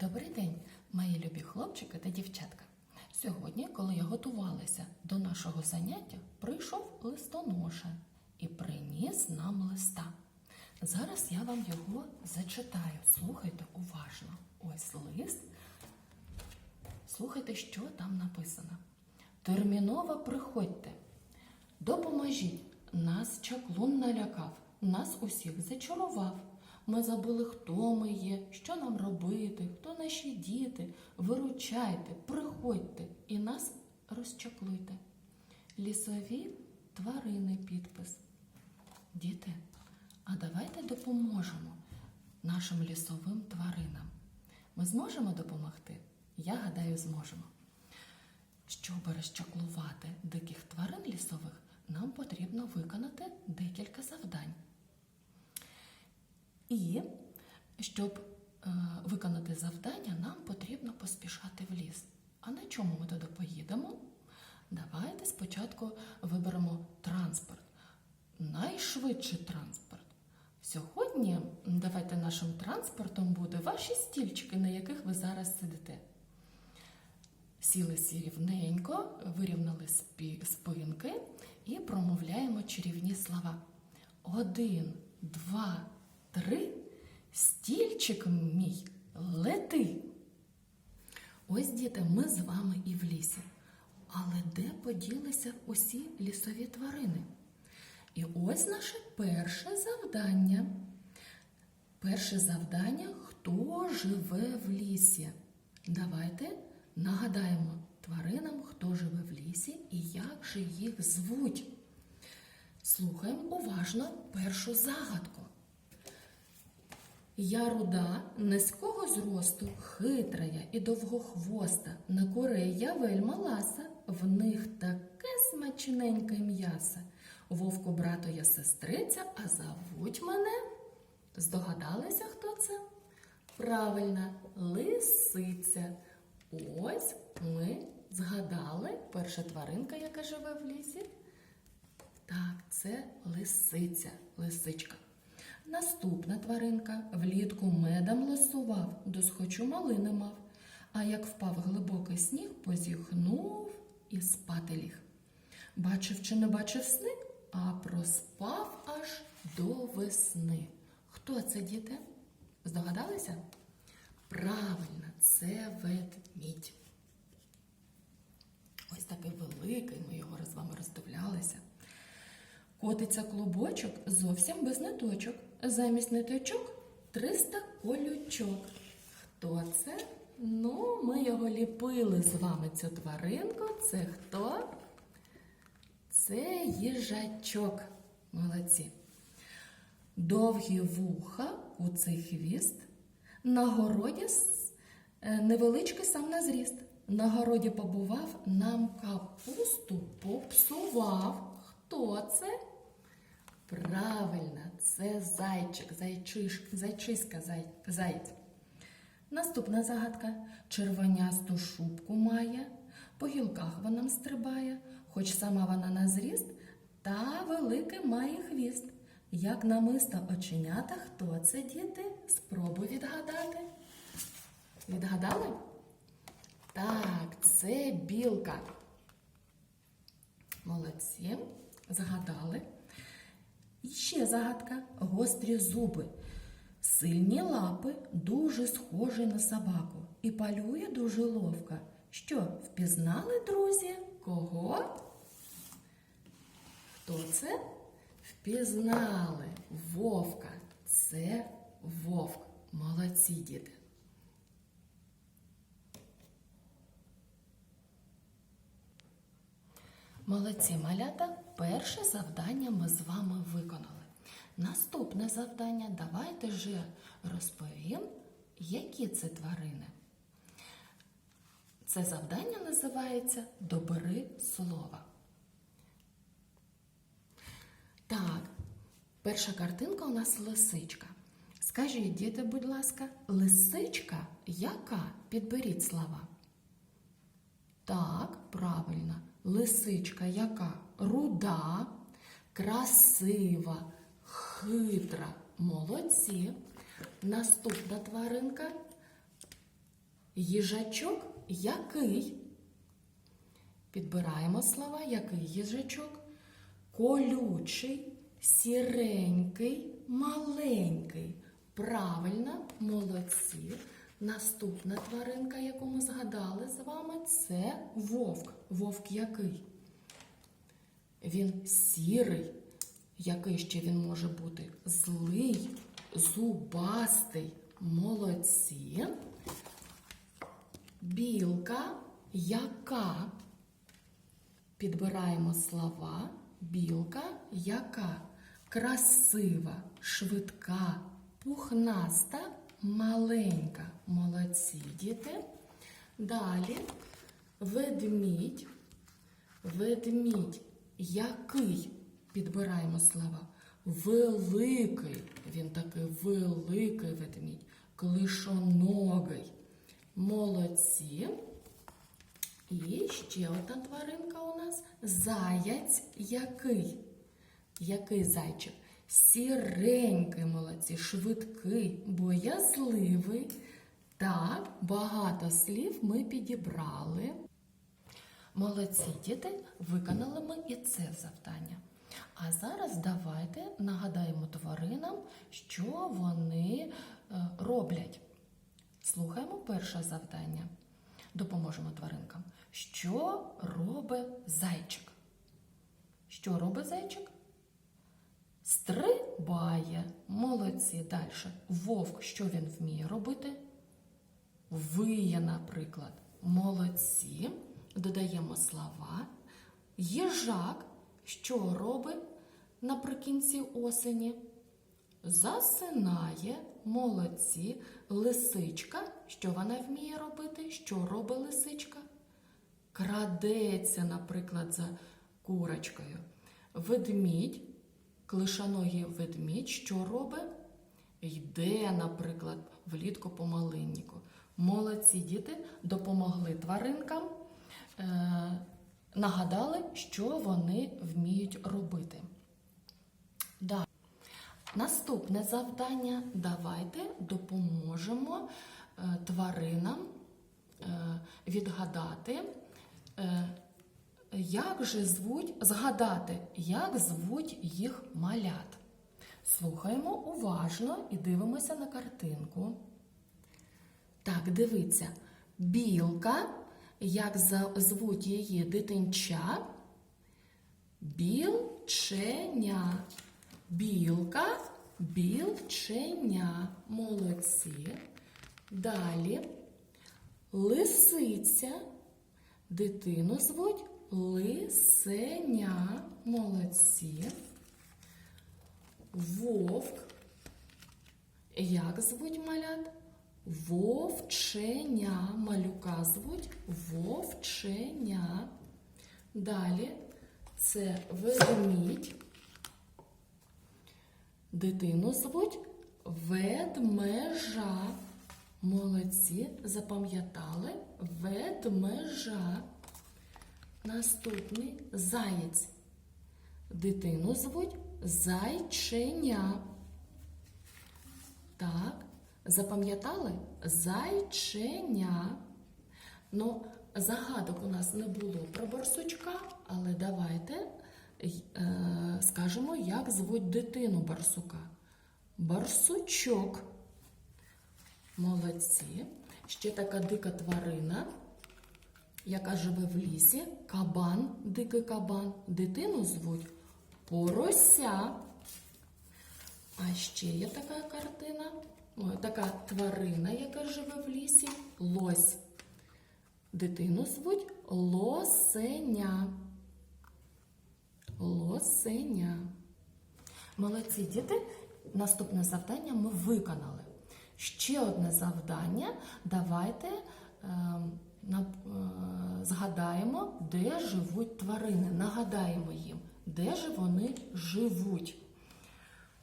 Добрий день, мої любі хлопчики та дівчатка. Сьогодні, коли я готувалася до нашого заняття, прийшов листоноша і приніс нам листа. Зараз я вам його зачитаю. Слухайте уважно. Ось лист. Слухайте, що там написано. Терміново приходьте. Допоможіть. Нас чаклун налякав, нас усіх зачарував. Ми забули, хто ми є, що нам робити, хто наші діти. Виручайте, приходьте і нас розчаклуйте. Лісові тварини підпис. Діти, а давайте допоможемо нашим лісовим тваринам. Ми зможемо допомогти? Я гадаю, зможемо. Щоб розчаклувати диких тварин лісових, нам потрібно виконати декілька завдань. І щоб е, виконати завдання, нам потрібно поспішати в ліс. А на чому ми туди поїдемо? Давайте спочатку виберемо транспорт. Найшвидший транспорт. Сьогодні давайте нашим транспортом буде ваші стільчики, на яких ви зараз сидите. Сіли сі рівненько, вирівняли спинки і промовляємо чарівні слова. Один, два, три. Стільчик мій, лети. Ось, діти, ми з вами і в лісі. Але де поділися усі лісові тварини? І ось наше перше завдання. Перше завдання хто живе в лісі? Давайте нагадаємо тваринам, хто живе в лісі і як же їх звуть. Слухаємо уважно першу загадку. Я руда, низького зросту, хитрая і довгохвоста, на курей я вельма ласа, в них таке смачненьке м'ясо. Вовку брату я сестриця, а зовуть мене. Здогадалися, хто це? Правильно, лисиця. Ось ми згадали перша тваринка, яка живе в лісі. Так, це лисиця, лисичка. Наступна тваринка влітку медом лисував, досхочу малини мав. А як впав глибокий сніг, позіхнув і спати ліг. Бачив чи не бачив сни, а проспав аж до весни. Хто це, діти? Здогадалися? Правильно, це ведмідь. Ось такий великий, ми його з вами роздивлялися. Котиться клубочок зовсім без ниточок. Замість ниточок 300 колючок. Хто це? Ну, ми його ліпили з вами цю тваринку. Це хто? Це їжачок. Молодці. Довгі вуха, куций хвіст. На городі е, невеличкий сам на зріст. На городі побував, нам капусту попсував. Хто це? Правильно, це зайчик, зайчиш, зайчиська, зай, заєць. Наступна загадка. Червонясту шубку має, по гілках вона стрибає, хоч сама вона на зріст, та великий має хвіст. Як намисто оченята, хто це діти? Спробуй відгадати. Відгадали? Так, це білка. Молодці, згадали. І ще загадка. Гострі зуби, сильні лапи, дуже схожі на собаку. І палює дуже ловко. Що, впізнали, друзі? Кого? Хто це? Впізнали вовка. Це вовк. Молодці діти. Молодці малята, перше завдання ми з вами виконали. Наступне завдання давайте вже розповім, які це тварини. Це завдання називається Добери слова. Так, перша картинка у нас лисичка. Скажіть, діти, будь ласка, лисичка яка? Підберіть слова. Так, правильно. Лисичка яка? Руда, красива, хитра. Молодці. Наступна тваринка Їжачок який? Підбираємо слова, який їжачок? Колючий, сіренький, маленький. Правильно, молодці. Наступна тваринка, яку ми згадали з вами, це вовк. Вовк який? Він сірий. Який ще він може бути? Злий, зубастий. Молодці. Білка яка? Підбираємо слова. Білка яка? Красива, швидка, пухнаста, маленька. Молодці діти. Далі ведмідь. Ведмідь який? Підбираємо слова. Великий. Він такий великий ведмідь. Клишоногий. Молодці. І ще одна тваринка у нас заяць який? Який зайчик? Сіренький молодці, швидкий, боязливий. Так, багато слів ми підібрали. Молодці діти, виконали ми і це завдання. А зараз давайте нагадаємо тваринам, що вони е, роблять. Слухаємо перше завдання. Допоможемо тваринкам. Що робить зайчик? Що робить зайчик? Стрибає. Молодці. Далі. Вовк, що він вміє робити? Виє, наприклад. Молодці. Додаємо слова. Їжак, що робить наприкінці осені? Засинає, молодці. Лисичка, що вона вміє робити? Що робить лисичка? Крадеться, наприклад, за курочкою. Ведмідь, клишаногий ведмідь, що робить? Йде, наприклад, влітку по малиннику. Молодці діти допомогли тваринкам, е, нагадали, що вони вміють робити. Далі. Наступне завдання. Давайте допоможемо е, тваринам е, відгадати, е, як же звуть, згадати, як звуть їх малят. Слухаємо уважно і дивимося на картинку. Так, дивіться, білка, як звуть її дитинча, білченя. Білка, білченя. Молодці. Далі лисиця. Дитину звуть лисеня. Молодці. Вовк. Як звуть малят? Вовченя. Малюка звуть вовченя. Далі це ведмідь. Дитину звуть ведмежа. Молодці, запам'ятали ведмежа. Наступний заєць. Дитину звуть зайченя. Так, запам'ятали? Зайченя. Ну, загадок у нас не було про барсучка, але давайте е, скажемо, як звуть дитину барсука. Барсучок. Молодці. Ще така дика тварина, яка живе в лісі. Кабан, дикий кабан. Дитину звуть порося. А ще є така картина, ой, така тварина, яка живе в лісі. Лось. Дитину звуть лосеня. Лосеня. Молодці діти. Наступне завдання ми виконали. Ще одне завдання. Давайте е, згадаємо, де живуть тварини. Нагадаємо їм, де ж вони живуть.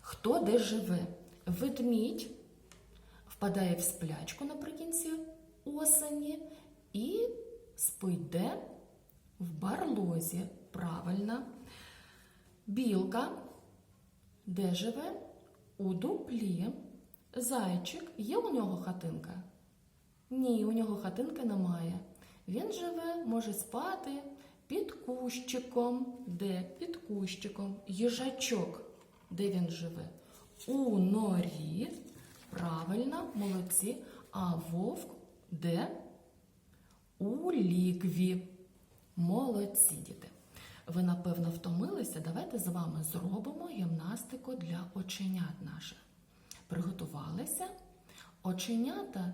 Хто де живе? Ведмідь впадає в сплячку наприкінці осені і спить? В барлозі. Правильно. Білка де живе? У дуплі. Зайчик є у нього хатинка? Ні, у нього хатинки немає. Він живе, може спати під кущиком. Де? Під кущиком. Їжачок. Де він живе? У норі. Правильно, молодці. А вовк де? У лікві. Молодці діти. Ви, напевно, втомилися. Давайте з вами зробимо гімнастику для оченят наших. Приготувалися? Оченята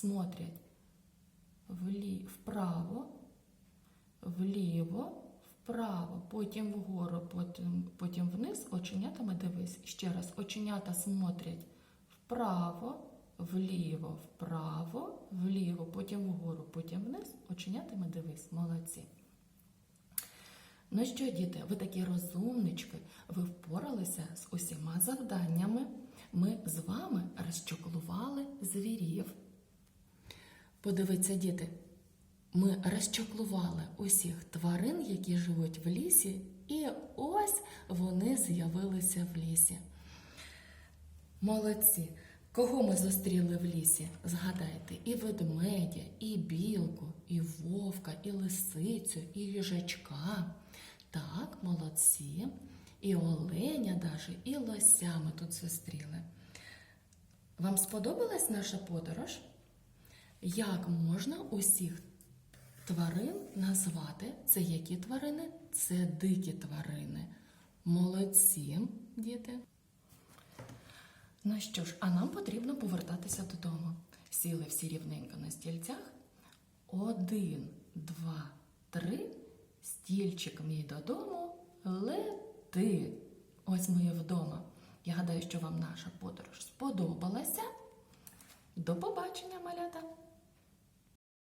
смотрять влі... вправо, вліво, вправо, потім вгору, потім, потім вниз. Оченятами дивись. Ще раз, оченята смотрять вправо, вліво, вправо, вліво, потім вгору, потім вниз. Оченятами дивись. Молодці. Ну що, діти, ви такі розумнички, ви впоралися з усіма завданнями. Ми з вами розчоклували звірів. Подивіться, діти, ми розчоклували усіх тварин, які живуть в лісі, і ось вони з'явилися в лісі. Молодці! Кого ми зустріли в лісі? Згадайте, і ведмедя, і білку, і вовка, і лисицю, і їжачка. Так, молодці. І оленя даже, і лося ми тут зустріли. Вам сподобалась наша подорож? Як можна усіх тварин назвати? Це які тварини? Це дикі тварини. Молодці, діти. Ну що ж, а нам потрібно повертатися додому. Сіли всі рівненько на стільцях. Один, два, три. Стільчик мій додому лети. Ось ми і вдома. Я гадаю, що вам наша подорож сподобалася. До побачення, малята!